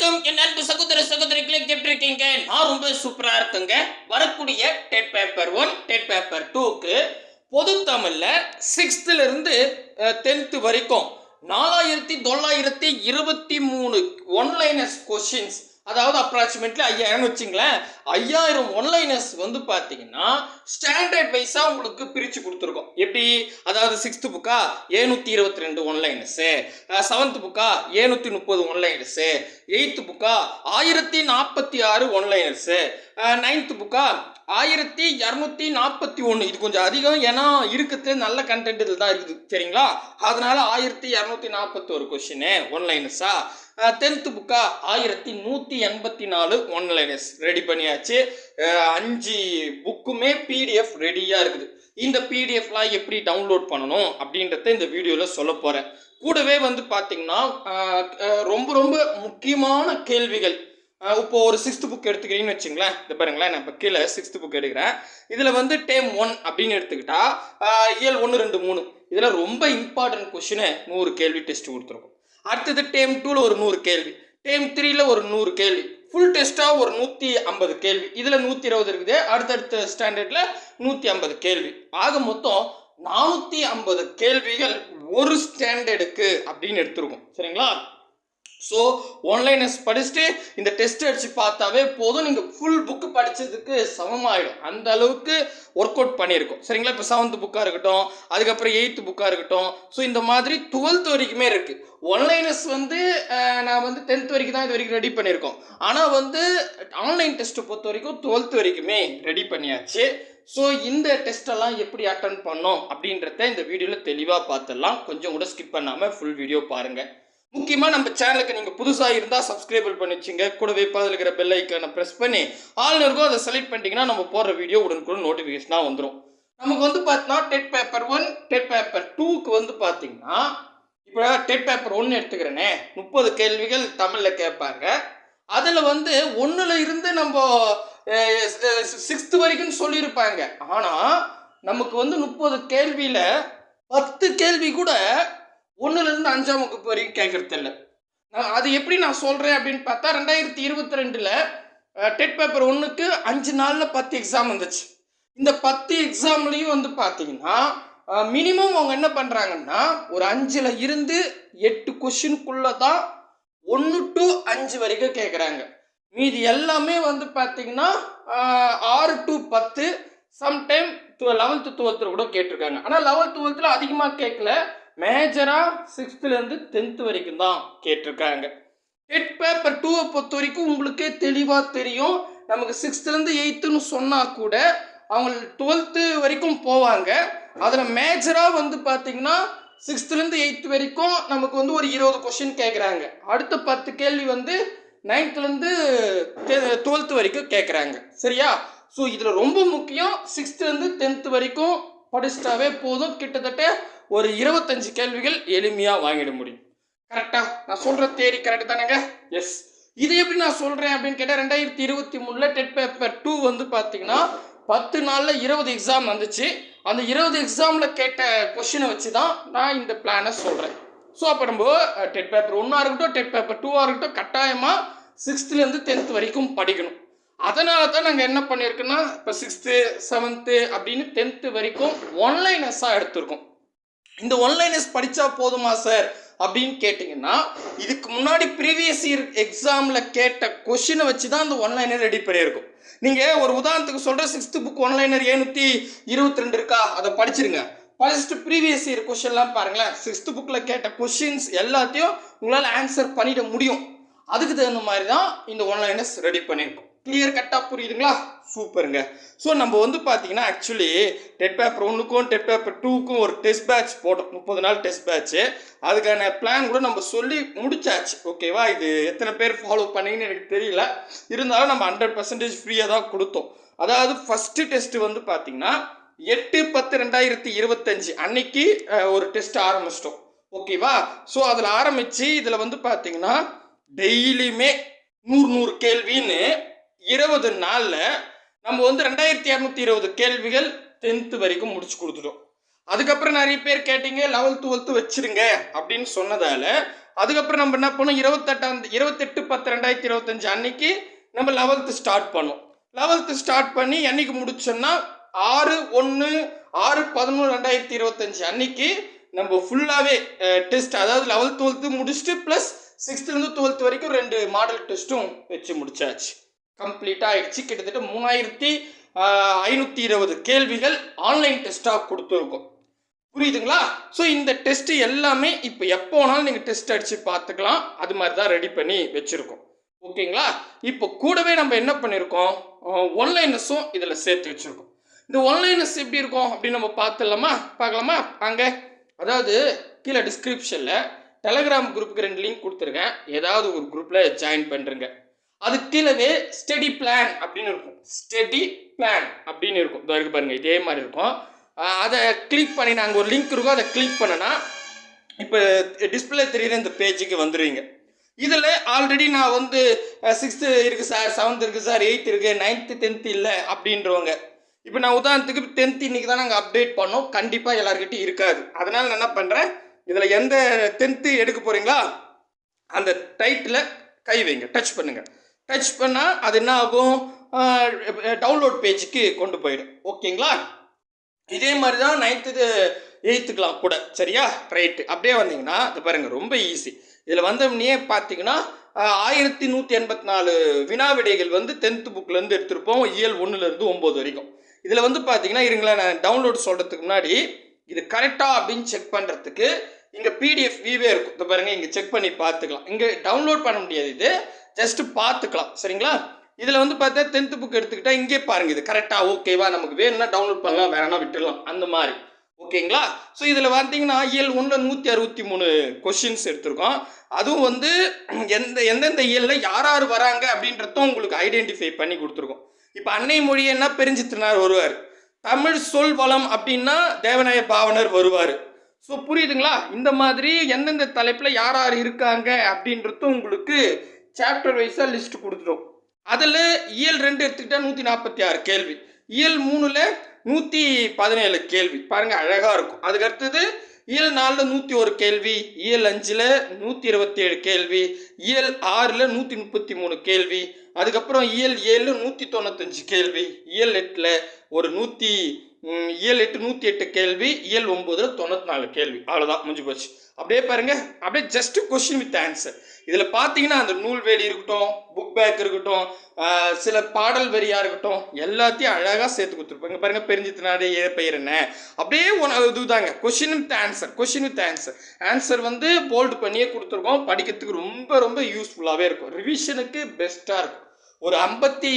வணக்கம். என் அன்பு சகோதர சகோதரிகளை எப்படி இருக்கீங்க? நான் ரொம்ப சூப்பரா இருக்குங்க. வரக்கூடிய TET paper one TET paper டூக்கு பொது தமிழ்ல சிக்ஸ்த்ல இருந்து டென்த்து வரைக்கும் நாலாயிரத்தி தொள்ளாயிரத்தி இருபத்தி மூணு ஒன்லைனஸ் கொஷின்ஸ் அதாவது அப்ராக்சிமேட்லி ஐயாயிரம்னு வச்சுங்களேன். ஐயாயிரம் ஒன்லைனர்ஸ் வந்து பார்த்தீங்கன்னா ஸ்டாண்டர்ட் வைஸாக உங்களுக்கு பிரித்து கொடுத்துருக்கோம். எப்படி? அதாவது சிக்ஸ்த்து புக்கா ஏழ்நூற்றி இருபத்தி ரெண்டு ஒன்லைனர்ஸு செவன்த்து புக்கா ஏழ்நூற்றி முப்பது ஒன்லைனர்ஸு எயித்து புக்கா ஆயிரத்தி நாற்பத்தி ஆறு ஒன்லைனர்ஸு நைன்த்து புக்கா ஆயிரத்தி இரநூத்தி நாற்பத்தி ஒன்று இது கொஞ்சம் அதிகம் ஏன்னா இருக்கிறது நல்ல கண்டென்ட் இதில் தான் இருக்குது. சரிங்களா? அதனால ஆயிரத்தி இரநூத்தி நாற்பத்தோரு கொஷினு ஒன்லைனஸா டென்த்து புக்கா ஆயிரத்தி நூற்றி எண்பத்தி நாலு ஒன்லைனஸ் ரெடி பண்ணியாச்சு. அஞ்சு புக்குமே பிடிஎஃப் ரெடியாக இருக்குது. இந்த பிடிஎஃப்லாம் எப்படி டவுன்லோட் பண்ணணும் அப்படின்றத இந்த வீடியோவில் சொல்ல போகிறேன் கூடவே வந்து பார்த்திங்கன்னா ரொம்ப ரொம்ப முக்கியமான கேள்விகள். இப்போ ஒரு சிக்ஸ்த் புக் எடுத்துக்கிறீங்கன்னு வச்சுங்களேன். இது பாருங்களேன் நான் இப்போ கீழே சிக்ஸ்த் புக் எடுக்கிறேன். இதில் வந்து டேம் ஒன் அப்படின்னு எடுத்துக்கிட்டா இயல் ஒன்று ரெண்டு மூணு. இதில் ரொம்ப இம்பார்ட்டன்ட் கொஷினு நூறு கேள்வி டெஸ்ட் கொடுத்துருக்கோம். அடுத்தது டேம் டூவில் ஒரு நூறு கேள்வி. டேம் த்ரீல ஒரு நூறு கேள்வி. ஃபுல் டெஸ்ட்டாக ஒரு நூற்றி ஐம்பது கேள்வி. இதில் நூற்றி இருபது இருக்குது. அடுத்தடுத்த ஸ்டாண்டர்டில் நூற்றி ஐம்பது கேள்வி. ஆக மொத்தம் நானூற்றி ஐம்பது கேள்விகள் ஒரு ஸ்டாண்டர்டுக்கு அப்படின்னு எடுத்துருக்கோம். சரிங்களா? ஸோ ஒன்லைனஸ் படிச்சுட்டு இந்த டெஸ்ட் அடிச்சு பார்த்தாவே போதும். நீங்கள் ஃபுல் புக்கு படித்ததுக்கு சமமாயிடும். அந்த அளவுக்கு ஒர்க் அவுட் பண்ணியிருக்கோம். சரிங்களா? இப்போ செவன்த் புக்காக இருக்கட்டும் அதுக்கப்புறம் எயித்து புக்காக இருக்கட்டும். ஸோ இந்த மாதிரி டுவெல்த் வரைக்குமே இருக்குது ஒன்லைனஸ் வந்து நான் வந்து டென்த் வரைக்கும் தான் இது வரைக்கும் ரெடி பண்ணியிருக்கோம். ஆனால் வந்து ஆன்லைன் டெஸ்ட்டை பொறுத்த வரைக்கும் டுவெல்த் வரைக்குமே ரெடி பண்ணியாச்சு. ஸோ இந்த டெஸ்ட்டெல்லாம் எப்படி அட்டன் பண்ணோம் அப்படின்றத இந்த வீடியோவில் தெளிவாக பார்த்துடலாம். கொஞ்சம் கூட ஸ்கிப் பண்ணாமல் ஃபுல் வீடியோ பாருங்கள் முக்கியமாக நம்ம சேனலுக்கு நீங்கள் புதுசாக இருந்தால் சப்ஸ்கிரைபிள் பண்ணி வச்சுங்க கூடவே பக்கத்தில் இருக்கிற பெல் ஐக்கானை ப்ரெஸ் பண்ணி ஆல் இருக்கும் அதை செலக்ட் பண்ணிட்டீங்கன்னா நம்ம போடுற வீடியோ உடனுக்குடன் நோட்டிஃபிகேஷனாக வந்துடும் நமக்கு வந்து பார்த்தீங்கன்னா TET paper one TET paper டூக்கு வந்து பார்த்தீங்கன்னா இப்போ டெட் பேப்பர் ஒன்று எடுத்துக்கிறேனே. முப்பது கேள்விகள் தமிழில் கேட்பாங்க. அதில் வந்து ஒன்றில் இருந்து நம்ம சிக்ஸ்த்து வரைக்கும் சொல்லியிருப்பாங்க. ஆனால் நமக்கு வந்து முப்பது கேள்வியில் பத்து கேள்வி கூட ஒன்றுலேருந்து அஞ்சாம் வகுப்பு வரைக்கும் கேட்கறது இல்லை. நான் அது எப்படி நான் சொல்கிறேன் அப்படின்னு பார்த்தா ரெண்டாயிரத்தி இருபத்தி ரெண்டில் டெட் பேப்பர் ஒன்றுக்கு அஞ்சு நாளில் பத்து எக்ஸாம் வந்துச்சு. இந்த பத்து எக்ஸாம்லேயும் வந்து பார்த்தீங்கன்னா மினிமம் அவங்க என்ன பண்ணுறாங்கன்னா ஒரு அஞ்சில் இருந்து எட்டு கொஷினுக்குள்ளே தான் ஒன்று டு அஞ்சு வரைக்கும் கேட்குறாங்க மீதி எல்லாமே வந்து பார்த்தீங்கன்னா ஆறு டு பத்து சம்டைம் லெவன்த்து டுவெல்த்தில் கூட கேட்டிருக்காங்க. ஆனால் லெவல்த் டுவெல்த்தில் அதிகமாக கேட்கல மேஜராக சிக்ஸ்த்துலேருந்து டென்த்து வரைக்கும் தான் கேட்டிருக்காங்க. டெட் பேப்பர் டூவை பொறுத்த வரைக்கும் உங்களுக்கே தெளிவாக தெரியும். நமக்கு சிக்ஸ்த்துலேருந்து எயித்துன்னு சொன்னால் கூட அவங்க டுவெல்த்து வரைக்கும் போவாங்க. அதில் மேஜராக வந்து பார்த்தீங்கன்னா சிக்ஸ்த்துலேருந்து எயித்து வரைக்கும் நமக்கு வந்து ஒரு இருபது கொஷின் கேட்குறாங்க அடுத்த பத்து கேள்வி வந்து நைன்த்துலேருந்து டுவெல்த்து வரைக்கும் கேட்குறாங்க சரியா? ஸோ இதில் ரொம்ப முக்கியம் சிக்ஸ்த்துலேருந்து டென்த்து வரைக்கும் படிச்சிட்டாவே போதும். கிட்டத்தட்ட ஒரு இருபத்தஞ்சு கேள்விகள் எளிமையாக வாங்கிட முடியும். கரெக்டா நான் சொல்கிற தேரி கரெக்ட் தானேங்க? எஸ் இது எப்படி நான் சொல்கிறேன் அப்படின்னு கேட்டால் ரெண்டாயிரத்தி இருபத்தி மூணில் டெட் பேப்பர் டூ வந்து பார்த்தீங்கன்னா பத்து நாளில் இருபது எக்ஸாம் வந்துச்சு. அந்த இருபது எக்ஸாமில் கேட்ட கொஷினை வச்சு தான் நான் இந்த பிளானை சொல்கிறேன் ஸோ அப்போ நம்ம டெட் பேப்பர் ஒன்றா இருக்கட்டும் டெட் பேப்பர் டூவாக இருக்கட்டும் கட்டாயமாக சிக்ஸ்த்துலேருந்து டென்த் வரைக்கும் படிக்கணும். அதனால தான் நாங்கள் என்ன பண்ணியிருக்கோன்னா இப்போ சிக்ஸ்த்து செவன்த்து அப்படின்னு டென்த்து வரைக்கும் ஒன்லைனஸாக எடுத்திருக்கோம். இந்த ஒன்லைனஸ் படித்தா போதுமா சார் அப்படின்னு கேட்டிங்கன்னா இதுக்கு முன்னாடி ப்ரீவியஸ் இயர் எக்ஸாமில் கேட்ட கொஷினை வச்சு தான் அந்த ஒன்லைனர் ரெடி பண்ணியிருக்கும். நீங்கள் ஒரு உதாரணத்துக்கு சொல்கிற சிக்ஸ்த்து புக் ஒன்லைனர் ஏழ்நூற்றி இருபத்தி ரெண்டு இருக்கா? அதை படிச்சிருங்க. ஃபர்ஸ்ட் ப்ரீவியஸ் இயர் கொஷின்லாம் பாருங்களேன். சிக்ஸ்த்து புக்கில் கேட்ட கொஷின்ஸ் எல்லாத்தையும் உங்களால் ஆன்சர் பண்ணிட முடியும். அதுக்கு தகுந்த மாதிரி தான் இந்த ஒன்லைனஸ் ரெடி பண்ணியிருக்கோம். கிளியர் கட்டாக புரியுதுங்களா? சூப்பருங்க. ஸோ நம்ம வந்து பார்த்தீங்கன்னா ஆக்சுவலி டெட் பேப்பர் ஒன்றுக்கும் டெட் பேப்பர் டூக்கும் ஒரு டெஸ்ட் பேட்ச் போட்டோம். முப்பது நாள் டெஸ்ட் பேட்ச்சு அதுக்கான பிளான் கூட நம்ம சொல்லி முடிச்சாச்சு. ஓகேவா இது எத்தனை பேர் ஃபாலோ பண்ணீங்கன்னு எனக்கு தெரியல. இருந்தாலும் நம்ம ஹண்ட்ரட் பர்சன்டேஜ் ஃப்ரீயாக தான் கொடுத்தோம். அதாவது ஃபஸ்ட்டு டெஸ்ட்டு வந்து பார்த்தீங்கன்னா எட்டு பத்து ரெண்டாயிரத்தி இருபத்தஞ்சு அன்னைக்கு ஒரு டெஸ்ட் ஆரம்பிச்சிட்டோம். ஓகேவா ஸோ அதில் ஆரம்பித்து இதில் வந்து பார்த்தீங்கன்னா டெய்லியுமே நூறு நூறு கேள்வின்னு இருபது நாளில் நம்ம வந்து ரெண்டாயிரத்தி இரநூத்தி இருபது கேள்விகள் டென்த்து வரைக்கும் முடிச்சு கொடுத்துட்டோம். அதுக்கப்புறம் நிறைய பேர் கேட்டீங்க லெவல் டுவெல்த்து வச்சிருங்க அப்படின்னு சொன்னதால் அதுக்கப்புறம் நம்ம என்ன பண்ணோம்? இருபத்தெட்டாம் இருபத்தெட்டு பத்து ரெண்டாயிரத்தி இருபத்தஞ்சு அன்னைக்கு நம்ம லெவல்த்து ஸ்டார்ட் பண்ணோம். லெவல்த்து ஸ்டார்ட் பண்ணி என்னைக்கு முடிச்சோம்னா? ஆறு ஒன்று ஆறு பதினொன்று ரெண்டாயிரத்தி இருபத்தஞ்சு அன்னைக்கு நம்ம ஃபுல்லாகவே டெஸ்ட் அதாவது லெவல்த் டுவெல்த்து முடிச்சுட்டு ப்ளஸ் சிக்ஸ்த்துலேருந்து டுவெல்த் வரைக்கும் ரெண்டு மாடல் டெஸ்ட்டும் வச்சு முடிச்சாச்சு. கம்ப்ளீட்டாக ஆயிடுச்சு கிட்டத்தட்ட மூணாயிரத்தி ஐநூற்றி இருபது கேள்விகள் ஆன்லைன் டெஸ்ட்டாக கொடுத்துருக்கோம். புரியுதுங்களா? ஸோ இந்த டெஸ்ட் எல்லாமே இப்போ எப்போ வேணாலும் நீங்கள் டெஸ்ட் அடித்து பார்த்துக்கலாம். அது மாதிரி தான் ரெடி பண்ணி வச்சுருக்கோம். ஓகேங்களா? இப்போ கூடவே நம்ம என்ன பண்ணியிருக்கோம் ஒன்லைனஸும் இதில் சேர்த்து வச்சுருக்கோம். இந்த ஒன்லைனஸ் எப்படி இருக்கும் அப்படின்னு நம்ம பார்த்துடலாமா? பார்க்கலாமா? அங்கே அதாவது கீழே டிஸ்கிரிப்ஷனில் டெலகிராம் குரூப்புக்கு ரெண்டு லிங்க் கொடுத்துருக்கேன். ஏதாவது ஒரு குரூப்பில் ஜாயின் பண்ணுறேங்க அது கீழவே ஸ்டெடி பிளான் அப்படின்னு இருக்கும். ஸ்டெடி பிளான் அப்படின்னு இருக்கும். இதோ இருக்கு பாருங்கள் இதே மாதிரி இருக்கும். அதை கிளிக் பண்ணி நாங்கள் ஒரு லிங்க் இருக்கோ அதை கிளிக் பண்ணனா இப்போ டிஸ்பிளே தெரியுற இந்த பேஜுக்கு வந்துடுவீங்க இதில் ஆல்ரெடி நான் வந்து சிக்ஸ்த்து இருக்குது சார் செவன்த் இருக்குது சார் எயித் இருக்குது நைன்த்து டென்த்து இல்லை அப்படின்றவங்க. இப்போ நான் உதாரணத்துக்கு டென்த் இன்னைக்கு தான் நாங்கள் அப்டேட் பண்ணோம். கண்டிப்பாக எல்லாருக்கிட்டையும் இருக்காது. அதனால் நான் என்ன பண்ணுறேன் இதில் எந்த டென்த்து எடுக்க போகிறீங்களா அந்த டைட்டில் கை வைங்க டச் பண்ணுங்கள் டச் பண்ணால் அது என்ன ஆகும்? டவுன்லோட் பேஜுக்கு கொண்டு போயிடும். ஓகேங்களா? இதே மாதிரி தான் நைன்த்து எயித்துக்கலாம் கூட. சரியா? ரைட்டு அப்படியே வந்தீங்கன்னா இது பாருங்கள் ரொம்ப ஈஸி இதில் வந்தோம்னே பார்த்தீங்கன்னா ஆயிரத்தி நூற்றி எண்பத்தி நாலு வினா விடைகள் வந்து டென்த்து புக்லேருந்து எடுத்திருப்போம். இயல் ஒன்றுலேருந்து ஒம்பது வரைக்கும். இதில் வந்து பார்த்தீங்கன்னா இருங்களேன் நான் டவுன்லோட் சொல்கிறதுக்கு முன்னாடி இது கரெக்டாக அப்படின்னு செக் பண்ணுறதுக்கு இங்கே பிடிஎஃப் வீவே இருக்கும். இது பாருங்கள் இங்கே செக் பண்ணி பார்த்துக்கலாம் இங்கே டவுன்லோட் பண்ண முடியாது இது. ஜஸ்ட் பார்த்துக்கலாம். சரிங்களா? இதில் வந்து பார்த்தா டென்த்து புக் எடுத்துக்கிட்டா இங்கே பாருங்க இது. கரெக்டாக ஓகேவா நமக்கு வேணும்னா டவுன்லோட் பண்ணலாம் வேணா விட்டுடலாம். அந்த மாதிரி. ஓகேங்களா ஸோ இதில் பார்த்தீங்கன்னா இயல் ஒன்றில் நூற்றி அறுபத்தி மூணு கொஷின்ஸ் எடுத்திருக்கோம். அதுவும் வந்து எந்த எந்தெந்த இயலில் யார் யார் வராங்க அப்படின்றதும் உங்களுக்கு ஐடென்டிஃபை பண்ணி கொடுத்துருக்கோம். இப்போ அன்னை மொழி என்ன பெருஞ்சித்தினார் வருவார் தமிழ் சொல் வளம் அப்படின்னா தேவநாய பாவனர் வருவார். ஸோ புரியுதுங்களா? இந்த மாதிரி எந்தெந்த தலைப்பில் யார் யார் இருக்காங்க அப்படின்றதும் உங்களுக்கு சாப்டர் வைஸாக லிஸ்ட் கொடுத்துரும் அதில் இயல் ரெண்டு எடுத்துக்கிட்டால் நூற்றி நாற்பத்தி ஆறு கேள்வி. இயல் மூணில் நூற்றி பதினேழு கேள்வி. பாருங்கள் அழகாக இருக்கும். அதுக்கு அடுத்தது இயல் நாலில் நூற்றி ஒரு கேள்வி இயல் அஞ்சில் நூற்றி இருபத்தி ஏழு கேள்வி இயல் ஆறில் நூற்றி முப்பத்தி மூணு கேள்வி அதுக்கப்புறம் இயல் ஏழு நூற்றி தொண்ணூத்தஞ்சு கேள்வி இயல் எட்டில் ஒரு நூற்றி இயல் எட்டு நூற்றி எட்டு கேள்வி இயல் ஒம்போதில் தொண்ணூற்றி நாலு கேள்வி. அவ்வளோதான் முடிஞ்சு போச்சு. அப்படியே பாருங்க அப்படியே ஜஸ்ட் கொஸ்டின் வித் ஆன்சர் இதில் பார்த்தீங்கன்னா அந்த நூல்வேலி இருக்கட்டும் புக் பேக் இருக்கட்டும் சில பாடல் வரியாக இருக்கட்டும் எல்லாத்தையும் அழகாக சேர்த்து கொடுத்துருப்பாங்க. பாருங்கள் பெருஞ்சித்தினாடு ஏ பெயர் என்ன? அப்படியே ஒன்று இதுதாங்க question with answer question with answer answer வந்து போல்டு பண்ணியே கொடுத்துருக்கோம். படிக்கிறதுக்கு ரொம்ப ரொம்ப யூஸ்ஃபுல்லாகவே இருக்கும். ரிவிஷனுக்கு பெஸ்ட்டாக இருக்கும். ஒரு ஐம்பத்தி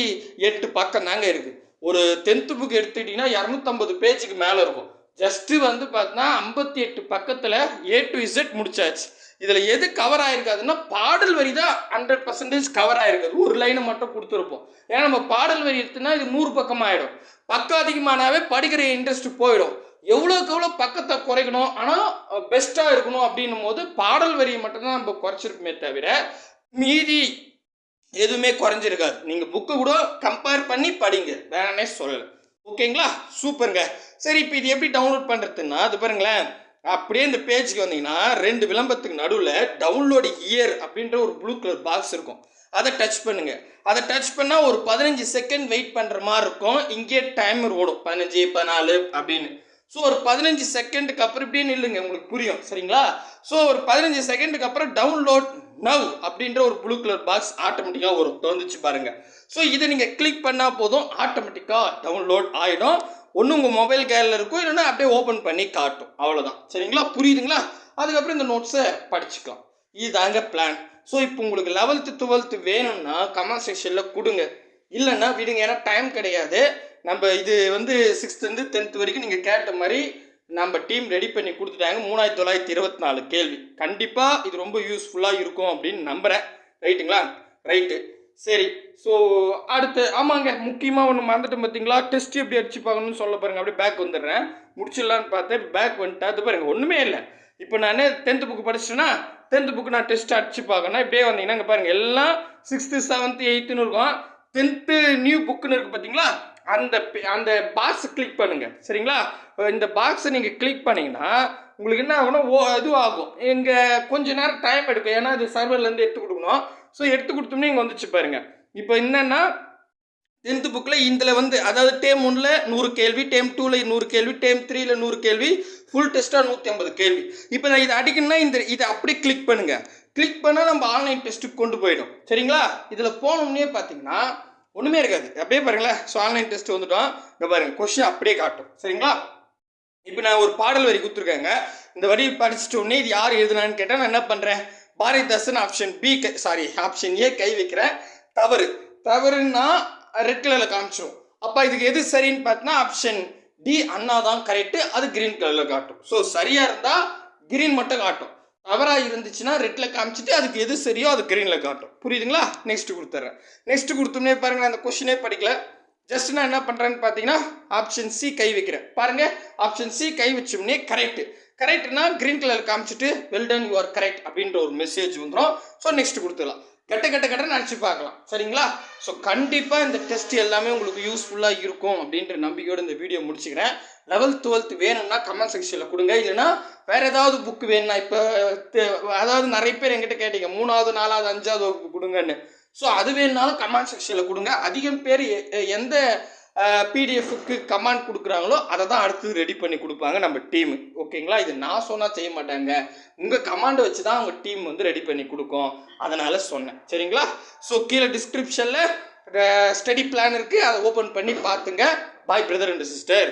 எட்டு பக்கம் தாங்க இருக்குது ஒரு டென்த்து புக் எடுத்துக்கிட்டிங்கன்னா இரநூத்தம்பது பேஜுக்கு மேலே இருக்கும். ஜஸ்ட்டு வந்து பார்த்தீங்கன்னா ஐம்பத்தி எட்டு பக்கத்தில் ஏ டு இசட் முடிச்சாச்சு. இதில் எது கவர் ஆயிருக்காதுன்னா பாடல் வரி தான் ஹண்ட்ரட் பர்சன்டேஜ் கவர் ஆயிருக்காது. ஒரு லைனை மட்டும் கொடுத்துருப்போம். ஏன்னா நம்ம பாடல் வரி எடுத்துனா இது நூறு பக்கம் ஆகிடும் பக்கம் அதிகமானாவே படிக்கிற இன்ட்ரெஸ்ட் போயிடும். எவ்வளோக்கு எவ்வளோ பக்கத்தை குறைக்கணும்? ஆனால் பெஸ்ட்டாக இருக்கணும் அப்படின்னும் போது பாடல் வரியை மட்டும்தான் நம்ம குறைச்சிருக்குமே தவிர மீதி எதுவுமே குறைஞ்சிருக்காது. நீங்கள் புக்கு கூட கம்பேர் பண்ணி படிங்க. வேணானே சொல்லலை. ஓகேங்களா சூப்பருங்க. சரி இப்போ இது எப்படி டவுன்லோட் பண்ணுறதுன்னா அது பாருங்களேன். அப்படியே இந்த பேஜுக்கு வந்தீங்கன்னா ரெண்டு விளம்பரத்துக்கு நடுவில் டவுன்லோடு இயர் அப்படின்ற ஒரு ப்ளூ கலர் பாக்ஸ் இருக்கும். அதை டச் பண்ணுங்கள் அதை டச் பண்ணால் ஒரு பதினஞ்சு செகண்ட் வெயிட் பண்ணுற மாதிரி இருக்கும். இங்கேயே டைமர் ஓடும். பதினஞ்சு பதினாலு அப்படின்னு. ஸோ ஒரு பதினஞ்சு செகண்டுக்கு அப்புறம் இப்படியே நில்லுங்க உங்களுக்கு புரியும் சரிங்களா? ஸோ ஒரு பதினஞ்சு செகண்டுக்கு அப்புறம் டவுன்லோட் நவ் அப்படின்ற ஒரு ப்ளூ கலர் பாக்ஸ் ஆட்டோமேட்டிக்காக வரும் திறந்துச்சு பாருங்கள் ஸோ இதை நீங்கள் கிளிக் பண்ணால் போதும் ஆட்டோமேட்டிக்காக டவுன்லோட் ஆகிடும் ஒன்று உங்கள் மொபைல் கேரில் இருக்கும் இல்லைன்னா அப்படியே ஓப்பன் பண்ணி காட்டும் அவ்வளோதான் சரிங்களா? புரியுதுங்களா? அதுக்கப்புறம் இந்த நோட்ஸை படிச்சுக்கலாம். இதுதாங்க பிளான் ஸோ இப்போ உங்களுக்கு லெவல்த்து டுவெல்த்து வேணும்னா கமெண்ட் செக்ஷனில் கொடுங்க. இல்லைன்னா விடுங்க ஏன்னா டைம் கிடையாது. நம்ம இது வந்து சிக்ஸ்த்துலேருந்து டென்த் வரைக்கும் நீங்கள் கேட்ட மாதிரி நம்ம டீம் ரெடி பண்ணி கொடுத்துட்டாங்க. மூணாயிரத்தி தொள்ளாயிரத்தி இருபத்தி நாலு கேள்வி. கண்டிப்பாக இது ரொம்ப யூஸ்ஃபுல்லாக இருக்கும் அப்படின்னு நம்புகிறேன் ரைட்டுங்களா ரைட்டு சரி. ஸோ அடுத்து ஆமாங்க. முக்கியமாக ஒன்று மறந்துட்டேன் பார்த்தீங்களா டெஸ்ட் எப்படி அடிச்சு பார்க்கணும்னு சொல்ல பாருங்க. அப்படியே பேக் வந்துடுறேன். முடிச்சிடலான்னு பார்த்தேன். பேக் வந்துட்டா அது பாருங்க. ஒன்றுமே இல்லை. இப்போ நான் டென்த்து புக்கு படிச்சிட்டேன்னா டென்த்து புக்கு நான் டெஸ்ட் அடிச்சு பார்க்கணும். இப்படியே வந்தீங்கன்னா இங்கே பாருங்க. எல்லாம் சிக்ஸ்த்து செவன்த்து எயித்துன்னு இருக்கும். டென்த்து நியூ புக்குன்னு இருக்குது பார்த்தீங்களா அந்த அந்த பாக்ஸ் கிளிக் பண்ணுங்க. சரிங்களா? இந்த பாக்ஸை நீங்கள் கிளிக் பண்ணீங்கன்னா உங்களுக்கு என்ன ஆகும்னா ஓ இது ஆகும் இங்கே கொஞ்ச நேரம் டைம் எடுக்கும். ஏன்னா அது சர்வர்லேருந்து எடுத்து கொடுக்கணும். ஸோ எடுத்து கொடுத்தோம்னா இங்கே வந்துச்சு பாருங்கள் இப்போ என்னென்னா டென்த்து புக்கில் இதில் வந்து அதாவது டேம் ஒன்றில் நூறு கேள்வி டேம் டூவில் நூறு கேள்வி டேம் த்ரீயில் நூறு கேள்வி ஃபுல் டெஸ்ட்டாக நூற்றி ஐம்பது கேள்வி. இப்போ நான் இதை அடிக்கணும்னா இந்த இதை அப்படியே கிளிக் பண்ணுங்கள் கிளிக் பண்ணால் நம்ம ஆன்லைன் டெஸ்ட்டுக்கு கொண்டு போயிடும். சரிங்களா? இதில் போனோம்னே பார்த்தீங்கன்னா ஒன்றுமே இருக்காது. அப்படியே பாருங்களேன். ஸோ ஆன்லைன் டெஸ்ட் வந்துட்டோம். இங்கே பாருங்கள் கொஷின் அப்படியே காட்டும். சரிங்களா? இப்போ நான் ஒரு பாடல் வரி கொடுத்துருக்கேங்க. இந்த வரி படிச்சுட்டு உடனே இது யார் எழுதுனான்னு கேட்டால் நான் என்ன பண்ணுறேன் Bharathidasan option B sorry option A கை வைக்கிறேன். தவறு. தவறுன்னா ரெட் கலரில் காமிச்சிடும் அப்போ இதுக்கு எது சரின்னு பார்த்தீங்கன்னா ஆப்ஷன் டி அண்ணா தான் கரெக்டு அது கிரீன் கலரில் காட்டும். ஸோ சரியாக இருந்தால் கிரீன் மட்டும் காட்டும். தவறாக இருந்துச்சுன்னா ரெட்டில் காமிச்சிட்டு அதுக்கு எது சரியோ அது க்ரீனில் காட்டும். புரியுதுங்களா? நெக்ஸ்ட்டு கொடுத்துட்றேன் நெக்ஸ்ட்டு கொடுத்தோம்னே பாருங்க நான் அந்த கொஷினே படிக்கல. ஜஸ்ட் நான் என்ன பண்ணுறேன்னு பார்த்தீங்கன்னா ஆப்ஷன் சி கை வைக்கிறேன். பாருங்க ஆப்ஷன் சி கை வச்சோம்னே கரெக்ட் கரெக்ட்னா க்ரீன் கலர் காமிச்சிட்டு well done you are correct அப்படின்ற ஒரு மெசேஜ் வந்துடும் ஸோ நெக்ஸ்ட் கொடுத்துடலாம். கெட்ட கெட்ட கெட்ட நினச்சி பார்க்கலாம். சரிங்களா? ஸோ கண்டிப்பாக இந்த டெஸ்ட் எல்லாமே உங்களுக்கு யூஸ்ஃபுல்லாக இருக்கும் அப்படின்ற நம்பிக்கையோடு இந்த வீடியோ முடிச்சுக்கிறேன். லெவல்த் டுவெல்த் வேணும்னா கமெண்ட் செக்ஷனில் கொடுங்க. இல்லைன்னா வேறு ஏதாவது புக் வேணும்னா இப்போ அதாவது நிறைய பேர் எங்கிட்ட கேட்டீங்க. மூணாவது நாலாவது அஞ்சாவது வகுப்பு கொடுங்கன்னு. ஸோ அது வேணுனாலும் கமெண்ட் செக்ஷனில் கொடுங்க. அதிகம் பேர் எ- எந்த பிடிஎஃப்க்கு கமாண்ட் கொடுக்குறாங்களோ அதை தான் அடுத்து ரெடி பண்ணி கொடுப்பாங்க நம்ம டீம் ஓகேங்களா இது நான் சொன்னால் செய்ய மாட்டாங்க. உங்கள் கமாண்டை வச்சு தான் அவங்க டீம் வந்து ரெடி பண்ணி கொடுக்கும். அதனால் சொன்னேன். சரிங்களா? ஸோ கீழே டிஸ்கிரிப்ஷனில் ஸ்டடி பிளான் இருக்குது அதை ஓப்பன் பண்ணி பார்த்துங்க. பாய் பிரதர் அண்ட் சிஸ்டர்